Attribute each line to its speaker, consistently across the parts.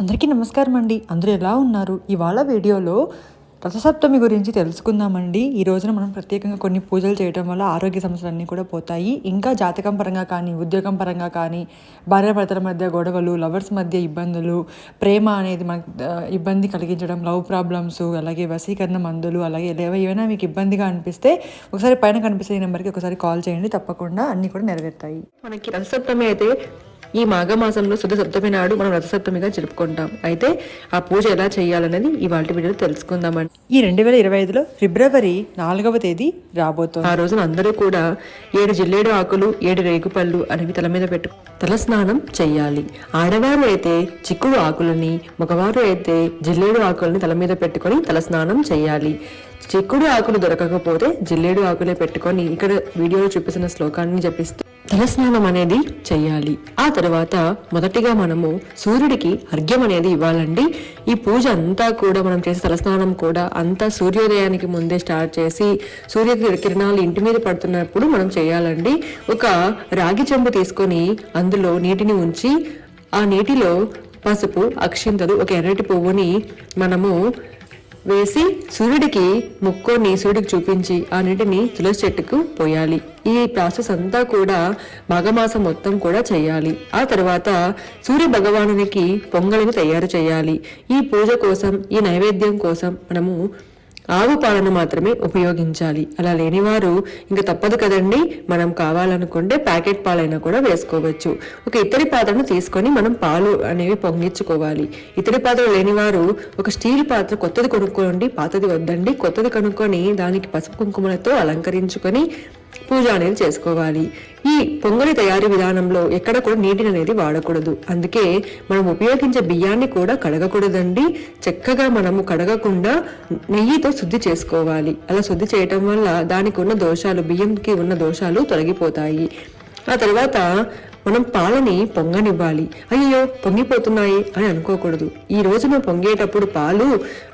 Speaker 1: అందరికీ నమస్కారం అండి. అందరూ ఎలా ఉన్నారు? ఇవాళ వీడియోలో రథసప్తమి గురించి తెలుసుకుందామండి. ఈ రోజున మనం ప్రత్యేకంగా కొన్ని పూజలు చేయడం వల్ల ఆరోగ్య సమస్యలు అన్నీ కూడా పోతాయి. ఇంకా జాతకం పరంగా కానీ ఉద్యోగం పరంగా కానీ భార్యాభర్తల మధ్య గొడవలు లవర్స్ మధ్య ఇబ్బందులు ప్రేమ అనేది మనకు ఇబ్బంది కలిగించడం లవ్ ప్రాబ్లమ్స్ అలాగే వసీకరణ మందులు అలాగే ఏవో ఏమైనా మీకు ఇబ్బందిగా అనిపిస్తే ఒకసారి పైన కనిపిస్తే ఈ నెంబర్కి ఒకసారి కాల్ చేయండి. తప్పకుండా అన్నీ కూడా నెరవేరుతాయి. మనకి రథసప్తమి అయితే ఈ మాఘమాసంలో శుద్ధ సప్తమి నాడు మనం రథసప్తమిగా జరుపుకుంటాం. అయితే ఆ పూజ ఎలా చేయాలనేది ఇవాళ వీడియోలో తెలుసుకుందామండి. ఈ రెండు వేల ఇరవై ఐదులో ఫిబ్రవరి నాలుగవ తేదీ రాబోతోంది. ఆ రోజున అందరూ కూడా ఏడు జిల్లేడు ఆకులు ఏడు రేగుపళ్ళు అనేవి తల మీద పెట్టు తల స్నానం చెయ్యాలి. ఆడవారు అయితే చిక్కుడు ఆకులని మగవారు అయితే జిల్లేడు ఆకులని తల మీద పెట్టుకొని తల స్నానం చెయ్యాలి. చిక్కుడు ఆకులు దొరకకపోతే జిల్లేడు ఆకులే పెట్టుకొని ఇక్కడ వీడియోలో చూపిస్తున్న శ్లోకాన్ని జపిస్తూ తలస్నానం అనేది చెయ్యాలి. ఆ తర్వాత మొదటిగా మనము సూర్యుడికి అర్ఘ్యం అనేది ఇవ్వాలండి. ఈ పూజ అంతా కూడా మనం చేసే తలస్నానం కూడా అంతా సూర్యోదయానికి ముందే స్టార్ట్ చేసి సూర్య కిరణాలు ఇంటి మీద పడుతున్నప్పుడు మనం చేయాలండి ఒక రాగి చెంబు తీసుకొని అందులో నీటిని ఉంచి ఆ నీటిలో పసుపు అక్షింతలు ఒక ఎర్రటి పువ్వుని మనము వేసి సూర్యుడికి ముక్కోని సూర్యుడికి చూపించి ఆ నీటిని తులసి చెట్టుకు పోయాలి. ఈ ప్రాసెస్ అంతా కూడా మాఘమాసం మొత్తం కూడా చేయాలి. ఆ తర్వాత సూర్య భగవానునికి పొంగలిని తయారు చేయాలి. ఈ పూజ కోసం ఈ నైవేద్యం కోసం మనము ఆవు పాలను మాత్రమే ఉపయోగించాలి. అలా లేనివారు ఇంకా తప్పదు కదండి. మనం కావాలనుకుంటే ప్యాకెట్ పాలైనా కూడా వేసుకోవచ్చు. ఒక ఇత్తడి పాత్రను తీసుకొని మనం పాలు అనేవి పొంగించుకోవాలి. ఇత్తడి పాత్ర లేనివారు ఒక స్టీల్ పాత్ర కొత్తది కొనుక్కోండి పాతది వద్దండి. కొత్తది కొనుక్కొని దానికి పసుపు కుంకుమలతో అలంకరించుకొని పూజ అనేది చేసుకోవాలి? ఈ పొంగలి తయారీ విధానంలో ఎక్కడ కూడా నీటిని అనేది వాడకూడదు. అందుకే మనం ఉపయోగించే బియ్యాన్ని కూడా కడగకూడదండి. చక్కగా మనము కడగకుండా నెయ్యితో శుద్ధి చేసుకోవాలి. అలా శుద్ధి చేయటం వల్ల దానికి ఉన్న దోషాలు బియ్యంకి ఉన్న దోషాలు తొలగిపోతాయి. ఆ తర్వాత మనం పాలని పొంగనివ్వాలి. అయ్యో పొంగిపోతున్నాయి అని అనుకోకూడదు. ఈ రోజున పొంగేటప్పుడు పాలు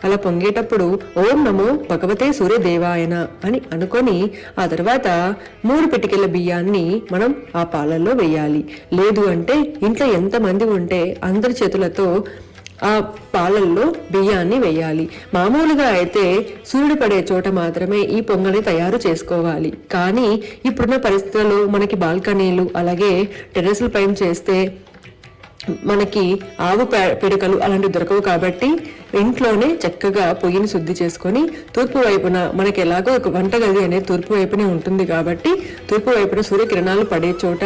Speaker 1: అలా పొంగేటప్పుడు ఓం నమో భగవతే సూర్యదేవాయన అని అనుకొని ఆ తర్వాత మూడు పిటికెల బియ్యాన్ని మనం ఆ పాలల్లో వేయాలి. లేదు అంటే ఇంట్లో ఎంతమంది ఉంటే అందరి చేతులతో ఆ పాలల్లో బియ్యాన్ని వేయాలి. మామూలుగా అయితే సూర్యుడు పడే చోట మాత్రమే ఈ పొంగని తయారు చేసుకోవాలి. కానీ ఇప్పుడున్న పరిస్థితుల్లో మనకి బాల్కనీలు అలాగే టెరెస్ల పైన చేస్తే మనకి ఆవు పిడకలు అలాంటివి దొరకవు కాబట్టి ఇంట్లోనే చక్కగా పొయ్యిని శుద్ధి చేసుకొని తూర్పు వైపున మనకి ఎలాగో ఒక వంటగది అనేది తూర్పు వైపునే ఉంటుంది కాబట్టి తూర్పు వైపున సూర్యకిరణాలు పడే చోట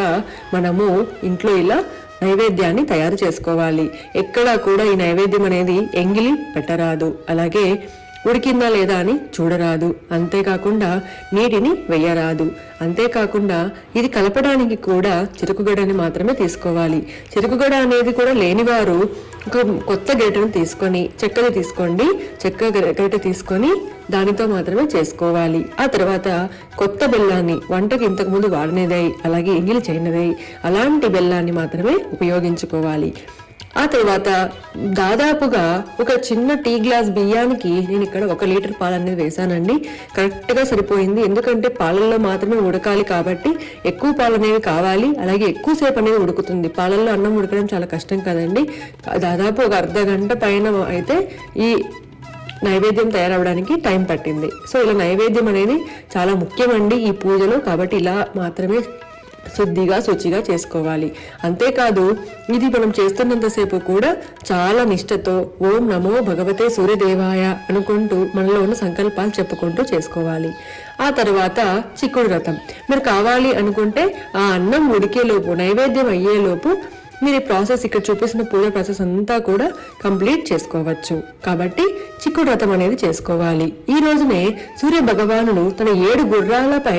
Speaker 1: మనము ఇంట్లో ఇలా నైవేద్యాన్ని తయారు చేసుకోవాలి. ఎక్కడా కూడా ఈ నైవేద్యం అనేది ఎంగిలి పెట్టరాదు. అలాగే ఉడికిందా లేదా అని చూడరాదు. అంతేకాకుండా నీటిని వెయ్యరాదు అంతేకాకుండా ఇది కలపడానికి కూడా చిరుకుగడని మాత్రమే తీసుకోవాలి. చిరుకుగడ అనేది కూడా లేనివారు ఒక కొత్త గరిటెను తీసుకొని చెక్కని తీసుకోండి. చెక్క గరిట తీసుకొని దానితో మాత్రమే చేసుకోవాలి. ఆ తర్వాత కొత్త బెల్లాన్ని వంటకి ఇంతకుముందు వాడినదై అలాగే ఎంగిలి చేయనిదై అలాంటి బెల్లాన్ని మాత్రమే ఉపయోగించుకోవాలి. ఆ తర్వాత దాదాపుగా ఒక చిన్న టీ గ్లాస్ బియ్యానికి నేను ఇక్కడ ఒక లీటర్ పాలు అనేది వేసానండి కరెక్ట్గా సరిపోయింది. ఎందుకంటే పాలల్లో మాత్రమే ఉడకాలి కాబట్టి ఎక్కువ పాలు అనేవి కావాలి. అలాగే ఎక్కువసేపు అనేది ఉడుకుతుంది. పాలల్లో అన్నం ఉడకడం చాలా కష్టం కదండి. దాదాపు ఒక అర్ధ గంట పైన అయితే ఈ నైవేద్యం తయారవడానికి టైం పట్టింది. సో ఇలా నైవేద్యం అనేది చాలా ముఖ్యమండి ఈ పూజలో. కాబట్టి ఇలా మాత్రమే శుద్ధిగా శుచిగా చేసుకోవాలి. అంతేకాదు ఇది మనం చేస్తున్నంతసేపు కూడా చాలా నిష్టతో ఓం నమో భగవతే సూర్యదేవాయ అనుకుంటూ మనలో ఉన్న సంకల్పాలు చెప్పుకుంటూ చేసుకోవాలి. ఆ తర్వాత చిక్కుడు రథం మీరు కావాలి అనుకుంటే ఆ అన్నం ఉడికేలోపు నైవేద్యం అయ్యేలోపు మీరు ఈ ప్రాసెస్ ఇక్కడ చూపిస్తున్న పూజ ప్రాసెస్ అంతా కూడా కంప్లీట్ చేసుకోవచ్చు. కాబట్టి చిక్కుడు రథం అనేది చేసుకోవాలి. ఈ రోజునే సూర్య భగవానుడు తన ఏడు గుర్రాలపై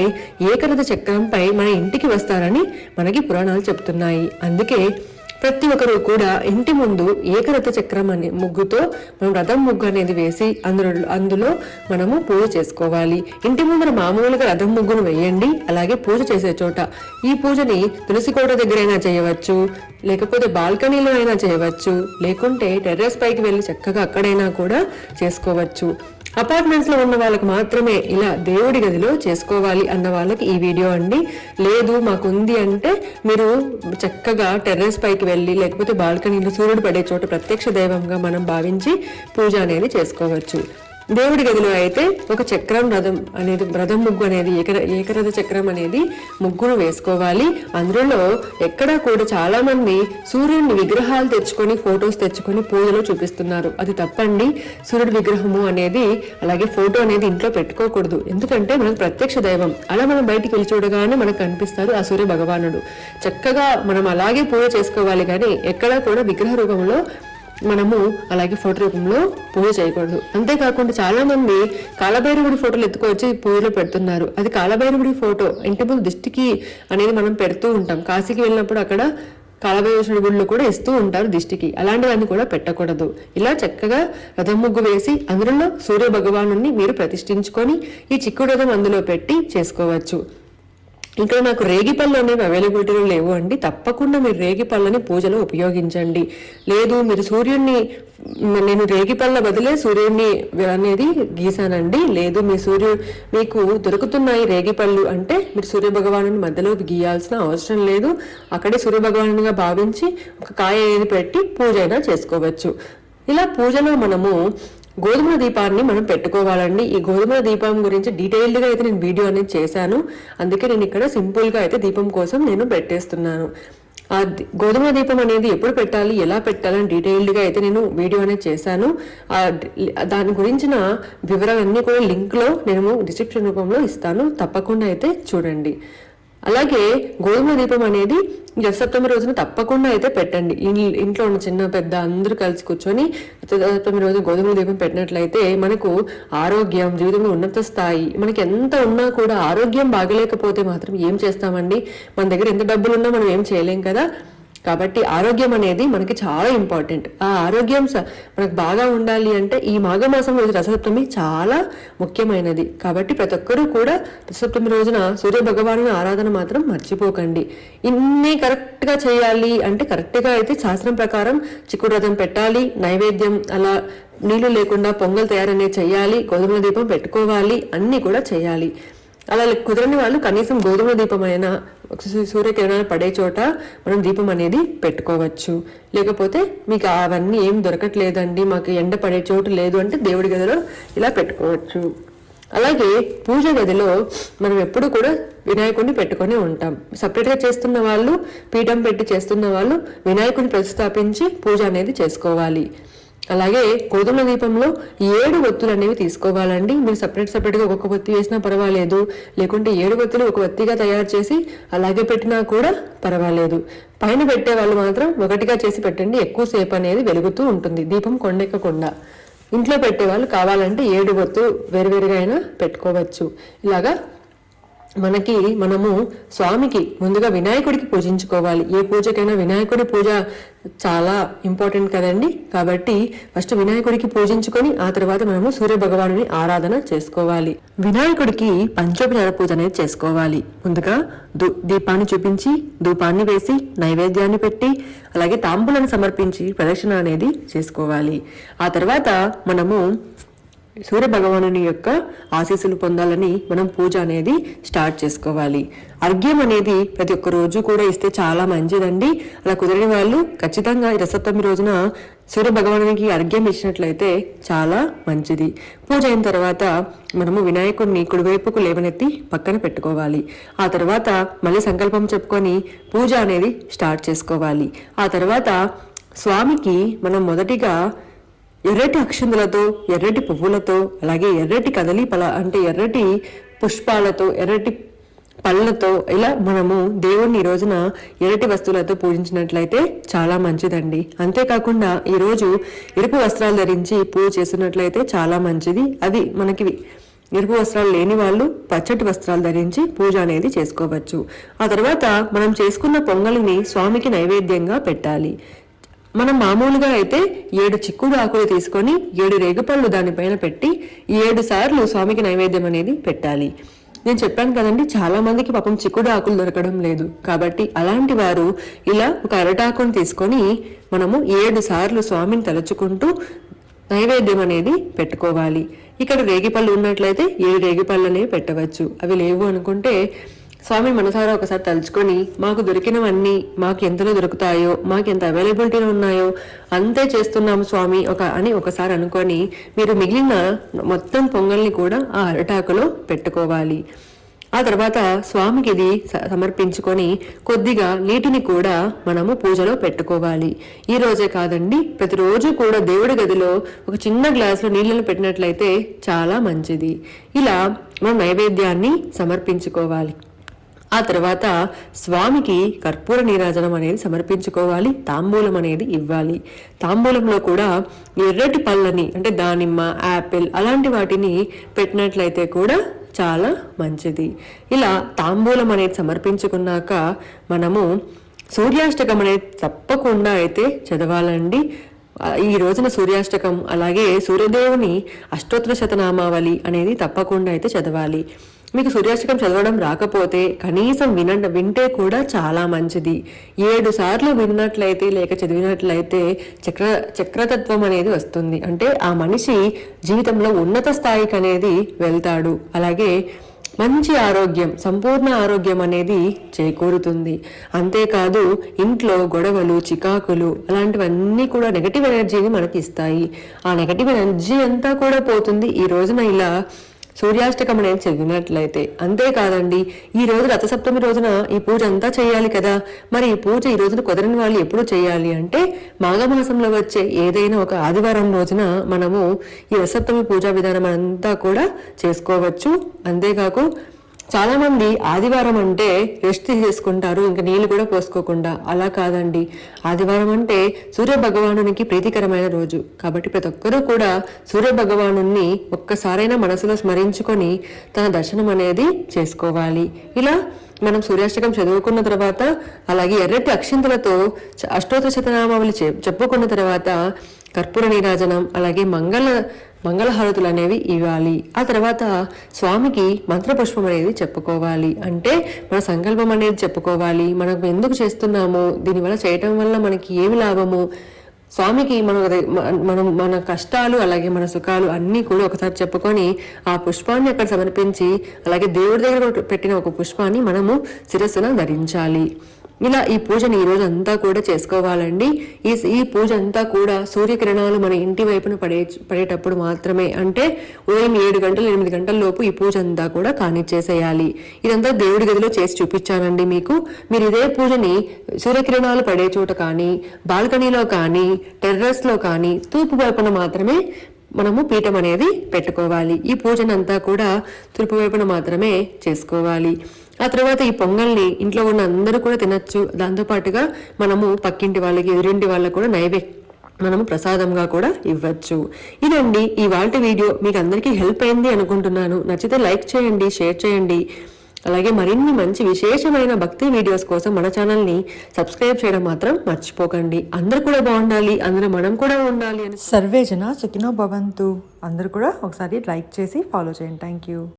Speaker 1: ఏకరథ చక్రంపై మన ఇంటికి వస్తారని మనకి పురాణాలు చెప్తున్నాయి. అందుకే ప్రతి ఒక్కరు కూడా ఇంటి ముందు ఏకరథ చక్రం అనే ముగ్గుతో మనం రథం ముగ్గు అనేది వేసి అందులో అందులో మనము పూజ చేసుకోవాలి. ఇంటి ముందర మామూలుగా రథం ముగ్గును వేయండి అలాగే పూజ చేసే చోట ఈ పూజని తులసి కోట దగ్గరైనా చేయవచ్చు లేకపోతే బాల్కనీలో అయినా చేయవచ్చు లేకుంటే టెర్రస్ పైకి వెళ్ళి చక్కగా అక్కడైనా కూడా చేసుకోవచ్చు. అపార్ట్మెంట్స్లో ఉన్న వాళ్ళకి మాత్రమే ఇలా దేవుడి గదిలో చేసుకోవాలి అన్న వాళ్ళకి ఈ వీడియో అండి. లేదు మాకుంది అంటే మీరు చక్కగా టెర్రస్ పైకి వెళ్ళి లేకపోతే బాల్కనీలో సూర్యుడు పడే చోట ప్రత్యక్ష దైవంగా మనం భావించి పూజ అనేది చేసుకోవచ్చు. దేవుడి గదిలో అయితే ఒక చక్రం రథం అనేది రథం ముగ్గు అనేది ఏక ఏకరథ చక్రం అనేది ముగ్గును వేసుకోవాలి. అందులో ఎక్కడా కూడా చాలా మంది సూర్యుడిని విగ్రహాలు తెచ్చుకొని ఫొటోస్ తెచ్చుకొని పూజలో చూపిస్తున్నారు. అది తప్పండి. సూర్యుడి విగ్రహము అనేది అలాగే ఫోటో అనేది ఇంట్లో పెట్టుకోకూడదు. ఎందుకంటే మనకు ప్రత్యక్ష దైవం. అలా మనం బయటికి వెళ్ళి చూడగానే మనకు కనిపిస్తారు ఆ సూర్య భగవానుడు. చక్కగా మనం అలాగే పూజ చేసుకోవాలి కానీ ఎక్కడా కూడా విగ్రహ రూపంలో మనము అలాగే ఫోటో రూపంలో పూజ చేయకూడదు. అంతేకాకుండా చాలా మంది కాలభైరవుడి ఫోటోలు ఎత్తుకొచ్చి పూజలో పెడుతున్నారు. అది కాలభైరవుడి ఫోటో. ఇంటి ముందు దిష్టికి అనేది మనం పెడుతూ ఉంటాం. కాశీకి వెళ్ళినప్పుడు అక్కడ కాలభైరవుడి గుళ్ళు కూడా ఇస్తూ ఉంటారు దిష్టికి. అలాంటివన్నీ కూడా పెట్టకూడదు. ఇలా చక్కగా రథం ముగ్గు వేసి అందులో సూర్య భగవాను మీరు ప్రతిష్ఠించుకొని ఈ చిక్కుడు రథం అందులో పెట్టి చేసుకోవచ్చు. ఇక్కడ నాకు రేగి పళ్ళు అనేవి అవైలబిలిటీలో లేవు అండి. తప్పకుండా మీరు రేగి పళ్ళని పూజలో ఉపయోగించండి. లేదు మీరు సూర్యుడిని నేను రేగి పళ్ళ బదులే సూర్యుడిని అనేది గీసానండి. లేదు మీ సూర్యు మీకు దొరుకుతున్నాయి రేగి పళ్ళు అంటే మీరు సూర్య భగవాను మధ్యలో గీయాల్సిన అవసరం లేదు. అక్కడే సూర్య భగవానునిగా భావించి ఒక కాయ అనేది పెట్టి పూజ అయినా చేసుకోవచ్చు. ఇలా పూజలో మనము గోధుమ దీపాన్ని మనం పెట్టుకోవాలండి. ఈ గోధుమ దీపం గురించి డీటెయిల్డ్గా అయితే నేను వీడియో అనేది చేశాను. అందుకే నేను ఇక్కడ సింపుల్గా అయితే దీపం కోసం నేను పెట్టేస్తున్నాను. ఆ గోధుమ దీపం అనేది ఎప్పుడు పెట్టాలి ఎలా పెట్టాలని డీటెయిల్డ్గా అయితే నేను వీడియో అనేది చేశాను. ఆ దాని గురించిన వివరాలన్నీ కూడా లింక్లో నేను డిస్క్రిప్షన్ రూపంలో ఇస్తాను. తప్పకుండా అయితే చూడండి. అలాగే గోధుమ దీపం అనేది సప్తమి రోజున తప్పకుండా అయితే పెట్టండి. ఇంట్లో ఉన్న చిన్న పెద్ద అందరూ కలిసి కూర్చొని సప్తమి రోజు గోధుమ దీపం పెట్టినట్లయితే మనకు ఆరోగ్యం జీవితంలో ఉన్నత స్థాయి మనకి ఎంత ఉన్నా కూడా ఆరోగ్యం బాగలేకపోతే మాత్రం ఏం చేస్తామండి? మన దగ్గర ఎంత డబ్బులు ఉన్నా మనం ఏం చేయలేం కదా? కాబట్టి ఆరోగ్యం అనేది మనకి చాలా ఇంపార్టెంట్. ఆ ఆరోగ్యం స- మనకు బాగా ఉండాలి అంటే ఈ మాఘమాసం రోజు రససప్తమి చాలా ముఖ్యమైనది. కాబట్టి ప్రతి ఒక్కరూ కూడా రససప్తమి రోజున సూర్య భగవాను ఆరాధన మాత్రం మర్చిపోకండి. ఇన్ని కరెక్ట్గా చేయాలి అంటే కరెక్ట్గా అయితే శాస్త్రం ప్రకారం చిక్కుడు రథం పెట్టాలి నైవేద్యం అలా నీళ్ళు లేకుండా పొంగల్ తయారనే చేయాలి గోధుమల దీపం పెట్టుకోవాలి అన్నీ కూడా చేయాలి. అలా కుదరని వాళ్ళు కనీసం గోధుమ దీపమైన సూ- సూర్యకిరణాలు పడే చోట మనం దీపం అనేది పెట్టుకోవచ్చు. లేకపోతే మీకు అవన్నీ ఏం దొరకట్లేదండి మాకు ఎండ పడే చోటు లేదు అంటే దేవుడి గదిలో ఇలా పెట్టుకోవచ్చు. అలాగే పూజ గదిలో మనం ఎప్పుడు కూడా వినాయకుడిని పెట్టుకొని ఉంటాం. సపరేట్గా చేస్తున్న వాళ్ళు పీఠం పెట్టి చేస్తున్న వాళ్ళు వినాయకుడిని ప్రతిష్టాపించి పూజ అనేది చేసుకోవాలి. అలాగే గోధుమ దీపంలో ఏడు ఒత్తులు అనేవి తీసుకోవాలండి. మీరు సపరేట్ సపరేట్గా ఒక్కొక్క ఒత్తి వేసినా పర్వాలేదు. లేకుంటే ఏడు ఒత్తులు ఒక ఒత్తిగా తయారు చేసి అలాగే పెట్టినా కూడా పర్వాలేదు. పైన పెట్టే వాళ్ళు మాత్రం ఒకటిగా చేసి పెట్టండి. ఎక్కువసేపు అనేది వెలుగుతూ ఉంటుంది. దీపం కొండెక్కకుండా ఇంట్లో పెట్టే వాళ్ళు కావాలంటే ఏడు ఒత్తు వేరువేరుగా అయినా పెట్టుకోవచ్చు. ఇలాగా మనకి మనము స్వామికి ముందుగా వినాయకుడికి పూజించుకోవాలి. ఏ పూజకైనా వినాయకుడి పూజ చాలా ఇంపార్టెంట్ కదండి. కాబట్టి ఫస్ట్ వినాయకుడికి పూజించుకొని ఆ తర్వాత మనము సూర్య భగవానుని ఆరాధన చేసుకోవాలి. వినాయకుడికి పంచోపచార పూజ అనేది చేసుకోవాలి. ముందుగా దూ దీపాన్ని చూపించి ధూపాన్ని వేసి నైవేద్యాన్ని పెట్టి అలాగే తాంబూలను సమర్పించి ప్రదక్షిణ అనేది చేసుకోవాలి. ఆ తర్వాత మనము సూర్య భగవానుని యొక్క ఆశీస్సులు పొందాలని మనం పూజ అనేది స్టార్ట్ చేసుకోవాలి. అర్ఘ్యం అనేది ప్రతి ఒక్క రోజు కూడా ఇస్తే చాలా మంచిదండి. అలా కుదరని వాళ్ళు ఖచ్చితంగా రసప్తమి రోజున సూర్య భగవానునికి అర్ఘ్యం ఇచ్చినట్లయితే చాలా మంచిది. పూజ అయిన తర్వాత మనము వినాయకుడిని కుడివైపుకు లేవనెత్తి పక్కన పెట్టుకోవాలి. ఆ తర్వాత మళ్ళీ సంకల్పం చెప్పుకొని పూజ అనేది స్టార్ట్ చేసుకోవాలి. ఆ తర్వాత స్వామికి మనం మొదటిగా ఎర్రటి అక్షంతులతో ఎర్రటి పువ్వులతో అలాగే ఎర్రటి కదలి పల అంటే ఎర్రటి పుష్పాలతో ఎర్రటి పళ్ళతో ఇలా మనము దేవుణ్ణి ఈ రోజున ఎర్రటి వస్తువులతో పూజించినట్లయితే చాలా మంచిదండి. అంతేకాకుండా ఈరోజు ఎరుపు వస్త్రాలు ధరించి పూజ చేసినట్లయితే చాలా మంచిది. అది మనకి ఎరుపు వస్త్రాలు లేని వాళ్ళు పచ్చటి వస్త్రాలు ధరించి పూజ అనేది చేసుకోవచ్చు. ఆ తర్వాత మనం చేసుకున్న పొంగలిని స్వామికి నైవేద్యంగా పెట్టాలి. మనం మామూలుగా అయితే ఏడు చిక్కుడు ఆకులు తీసుకొని ఏడు రేగుపళ్ళు దానిపైన పెట్టి ఏడు సార్లు స్వామికి నైవేద్యం అనేది పెట్టాలి. నేను చెప్పాను కదండి చాలా మందికి పాపం చిక్కుడు ఆకులు దొరకడం లేదు. కాబట్టి అలాంటి వారు ఇలా ఒక అరటాకును తీసుకొని మనము ఏడు సార్లు స్వామిని తలుచుకుంటూ నైవేద్యం అనేది పెట్టుకోవాలి. ఇక్కడ రేగిపళ్ళు ఉన్నట్లయితే ఏడు రేగిపళ్ళు అనేవి పెట్టవచ్చు. అవి లేవు అనుకుంటే స్వామి మనసారా ఒకసారి తలుచుకొని మాకు దొరికినవన్నీ మాకు ఎంతలో దొరుకుతాయో మాకు ఎంత అవైలబిలిటీలో ఉన్నాయో అంతే చేస్తున్నాము స్వామి ఒక అని ఒకసారి అనుకొని మీరు మిగిలిన మొత్తం పొంగల్ని కూడా ఆ అరటాకులో పెట్టుకోవాలి. ఆ తర్వాత స్వామికి ఇది స- సమర్పించుకొని కొద్దిగా నీటిని కూడా మనము పూజలో పెట్టుకోవాలి. ఈ రోజే కాదండి ప్రతిరోజు కూడా దేవుడి గదిలో ఒక చిన్న గ్లాసులో నీళ్ళను పెట్టినట్లయితే చాలా మంచిది. ఇలా మనం నైవేద్యాన్ని సమర్పించుకోవాలి. ఆ తర్వాత స్వామికి కర్పూర నీరాజనం అనేది సమర్పించుకోవాలి తాంబూలం అనేది ఇవ్వాలి. తాంబూలంలో కూడా ఎర్రటి పళ్ళని అంటే దానిమ్మ యాపిల్ అలాంటి వాటిని పెట్టినట్లయితే కూడా చాలా మంచిది. ఇలా తాంబూలం అనేది సమర్పించుకున్నాక మనము సూర్యాష్టకం అనేది తప్పకుండా అయితే చదవాలండి. ఈ రోజున సూర్యాష్టకం అలాగే సూర్యదేవుని అష్టోత్తర శతనామావళి అనేది తప్పకుండా అయితే చదవాలి. మీకు సూర్యాష్టకం చదవడం రాకపోతే కనీసం వినండి వింటే కూడా చాలా మంచిది. ఏడు సార్లు విన్నట్లయితే లేక చదివినట్లయితే చక్ర చక్రతత్వం అనేది వస్తుంది. అంటే ఆ మనిషి జీవితంలో ఉన్నత స్థాయికి అనేది వెళ్తాడు. అలాగే మంచి ఆరోగ్యం సంపూర్ణ ఆరోగ్యం అనేది చేకూరుతుంది. అంతేకాదు ఇంట్లో గొడవలు చికాకులు అలాంటివన్నీ కూడా నెగటివ్ ఎనర్జీని మనకి ఇస్తాయి. ఆ నెగటివ్ ఎనర్జీ అంతా కూడా పోతుంది ఈ రోజున ఇలా సూర్యాష్టకం అనేది అంతేకాదండి ఈ రోజు రథసప్తమి రోజున ఈ పూజ అంతా చేయాలి కదా. మరి ఈ పూజ ఈ రోజున కుదరని వాళ్ళు ఎప్పుడు చేయాలి అంటే మాఘమాసంలో వచ్చే ఏదైనా ఒక ఆదివారం రోజున మనము ఈ రథసప్తమి పూజా విధానం అంతా కూడా చేసుకోవచ్చు. అంతేకాకు చాలా మంది ఆదివారం అంటే రెస్ట్ చేసుకుంటారు ఇంకా నీళ్ళు కూడా పోసుకోకుండా. అలా కాదండి. ఆదివారం అంటే సూర్య భగవానునికి ప్రీతికరమైన రోజు. కాబట్టి ప్రతి ఒక్కరూ కూడా సూర్య భగవాను ఒక్కసారైనా మనసులో స్మరించుకొని తన దర్శనం అనేది చేసుకోవాలి. ఇలా మనం సూర్యాష్టకం చదువుకున్న తర్వాత అలాగే ఎర్రటి అక్షింతలతో చ- అష్టోత్తర శతనామావళి చెప్పుకున్న తర్వాత కర్పూర నీరాజనం అలాగే మంగళ మంగళహారతులు అనేవి ఇవ్వాలి. ఆ తర్వాత స్వామికి మంత్రపుష్పం అనేది చెప్పుకోవాలి. అంటే మన సంకల్పం అనేది చెప్పుకోవాలి. మనం ఎందుకు చేస్తున్నాము? దీనివల్ల చేయటం వల్ల మనకి ఏమి లాభము? స్వామికి మన మనం మన కష్టాలు అలాగే మన సుఖాలు అన్నీ కూడా ఒకసారి చెప్పుకొని ఆ పుష్పాన్ని అక్కడ సమర్పించి అలాగే దేవుడి దగ్గర పెట్టిన ఒక పుష్పాన్ని మనము శిరస్సున ధరించాలి. ఇలా ఈ పూజని ఈ రోజు అంతా కూడా చేసుకోవాలండి. ఈ ఈ పూజ అంతా కూడా సూర్యకిరణాలు మన ఇంటి వైపున పడే పడేటప్పుడు మాత్రమే. అంటే ఉదయం ఏడు గంటలు ఎనిమిది గంటల లోపు ఈ పూజ అంతా కూడా కానిచ్చేసేయాలి. ఇదంతా దేవుడి గదిలో చేసి చూపించానండి మీకు. మీరు ఇదే పూజని సూర్యకిరణాలు పడే చోట కానీ బాల్కనీలో కానీ టెర్రస్లో కానీ తూర్పు వైపున మాత్రమే మనము పీఠం అనేది పెట్టుకోవాలి. ఈ పూజనంతా కూడా తూర్పు వైపున మాత్రమే చేసుకోవాలి. ఆ తర్వాత ఈ పొంగల్ని ఇంట్లో ఉన్న అందరూ కూడా తినచ్చు. దాంతోపాటుగా మనము పక్కింటి వాళ్ళకి ఎదురింటి వాళ్ళకి కూడా నైవేద్యం మనము ప్రసాదంగా కూడా ఇవ్వచ్చు. ఇదండి ఈ వాళ్ళ వీడియో. మీకు అందరికీ హెల్ప్ అయింది అనుకుంటున్నాను. నచ్చితే లైక్ చేయండి షేర్ చేయండి. అలాగే మరిన్ని మంచి విశేషమైన భక్తి వీడియోస్ కోసం మన ఛానల్ని సబ్స్క్రైబ్ చేయడం మాత్రం మర్చిపోకండి. అందరు కూడా బాగుండాలి. అందులో మనం కూడా ఉండాలి అని
Speaker 2: సర్వేజన సుఖినో భవంతు. అందరూ కూడా ఒకసారి లైక్ చేసి ఫాలో చేయండి. Thank you.